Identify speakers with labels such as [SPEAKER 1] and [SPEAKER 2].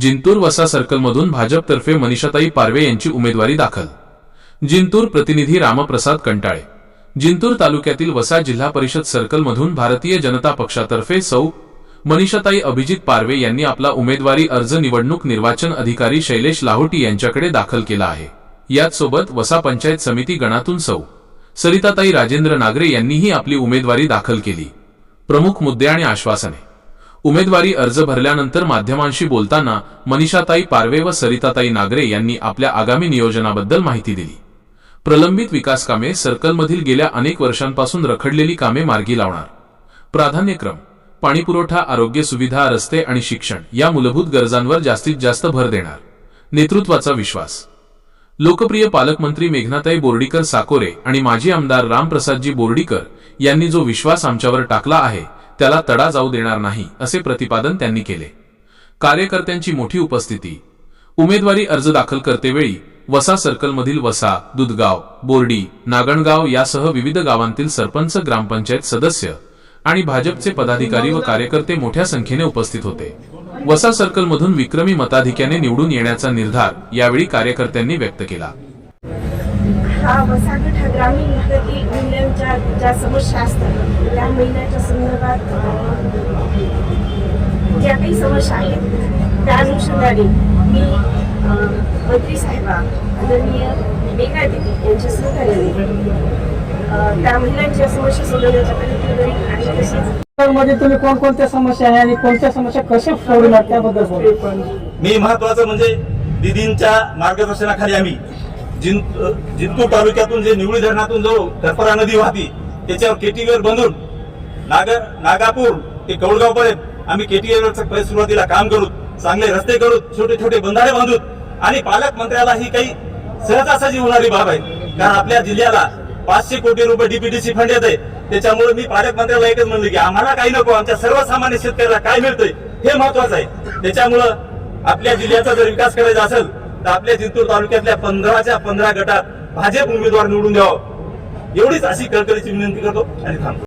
[SPEAKER 1] जिंतूर वसा सर्कलमधून भाजपतर्फे मनीषाताई पारवे यांची उमेदवारी दाखल. जिंतूर प्रतिनिधी रामप्रसाद कंटाळे. जिंतूर तालुक्यातील वसा जिल्हा परिषद सर्कलमधून भारतीय जनता पक्षातर्फे सौ. मनीषाताई अभिजित पारवे यांनी आपला उमेदवारी अर्ज निवडणूक निर्वाचन अधिकारी शैलेश लाहोटी यांच्याकडे दाखल केला आहे. याच सोबत वसा पंचायत समिती गणातून सौ. सरिताताई राजेंद्र नागरे यांनीही आपली उमेदवारी दाखल केली. प्रमुख मुद्दे आणि आश्वासने. उमेदवारी अर्ज भरल्यानंतर माध्यमांशी बोलताना मनीषाताई पारवे व सरिताताई नागरे यांनी आपल्या आगामी नियोजनाबद्दल माहिती दिली. प्रलंबित विकास कामे सर्कलमधील गेल्या अनेक वर्षांपासून रखडलेली कामे मार्गी लावणार. प्राधान्यक्रम पाणीपुरवठा आरोग्य सुविधा रस्ते आणि शिक्षण या मूलभूत गरजांवर जास्तीत जास्त भर देणार. नेतृत्वाचा विश्वास. लोकप्रिय पालकमंत्री मेघनाताई बोर्डीकर साकोरे आणि माजी आमदार रामप्रसादजी बोर्डीकर यांनी जो विश्वास आमच्यावर टाकला आहे त्याला तडा जाऊ देणार नाही असे प्रतिपादन त्यांनी केले. कार्यकर्त्यांची मोठी उपस्थिती. उमेदवारी अर्ज दाखल करतेवेळी वसा सर्कलमधील वसा दुधगाव बोर्डी नागणगाव यासह विविध गावांतील सरपंच ग्रामपंचायत सदस्य आणि भाजपचे पदाधिकारी व कार्यकर्ते मोठ्या संख्येने उपस्थित होते. वसा सर्कलमधून विक्रमी मताधिक्याने निवडून येण्याचा निर्धार यावेळी कार्यकर्त्यांनी व्यक्त केला.
[SPEAKER 2] हा वसाहत हा ग्रामीण भागातील महिलांच्या ज्या समस्या असतात त्या महिलांच्या संदर्भात ज्या काही समस्या आहेत त्या अनुषंगाने मी मंत्री साहेबा आदरणीय मेघा देवी यांच्या सहकार्याने अं, त्या महिलांच्या समस्या सोडवण्याचा प्रयत्न आणि तसेच
[SPEAKER 3] मध्ये तुम्ही कोणकोणत्या समस्या आहे आणि कोणत्या समस्या कशा सोडवणार त्याबद्दल बोला.
[SPEAKER 4] मी महत्वाचं म्हणजे दिदींच्या मार्गदर्शनाखाली आम्ही जिंत जिंतूर तालुक्यातून जे निवळी धरणातून जो धरपरा नदी वाहती त्याच्यावर केटीवेर बांधून नाग नागापूर ते कौडगावपर्यंत. आम्ही केटीवेरचं सुरुवातीला काम करू चांगले रस्ते करू छोटे छोटे बंधारे बांधू. आणि पालकमंत्र्याला ही काही सहजासहजी होणारी बाब आहे. कारण आपल्या जिल्ह्याला पाचशे कोटी रुपये डीपीडीसी फंड येत आहे त्याच्यामुळे मी पालकमंत्र्याला एकच म्हणलं की आम्हाला काही नको आमच्या सर्वसामान्य शेतकऱ्याला काय मिळतंय हे महत्वाचं आहे. त्याच्यामुळं आपल्या जिल्ह्याचा जर विकास करायचा असेल तर आपल्या जिंतूर तालुक्यातल्या पंधराच्या पंधरा गटात भाजप उमेदवार निवडून द्यावं. एवढीच अशी कळकळीची विनंती करतो आणि थांबतो.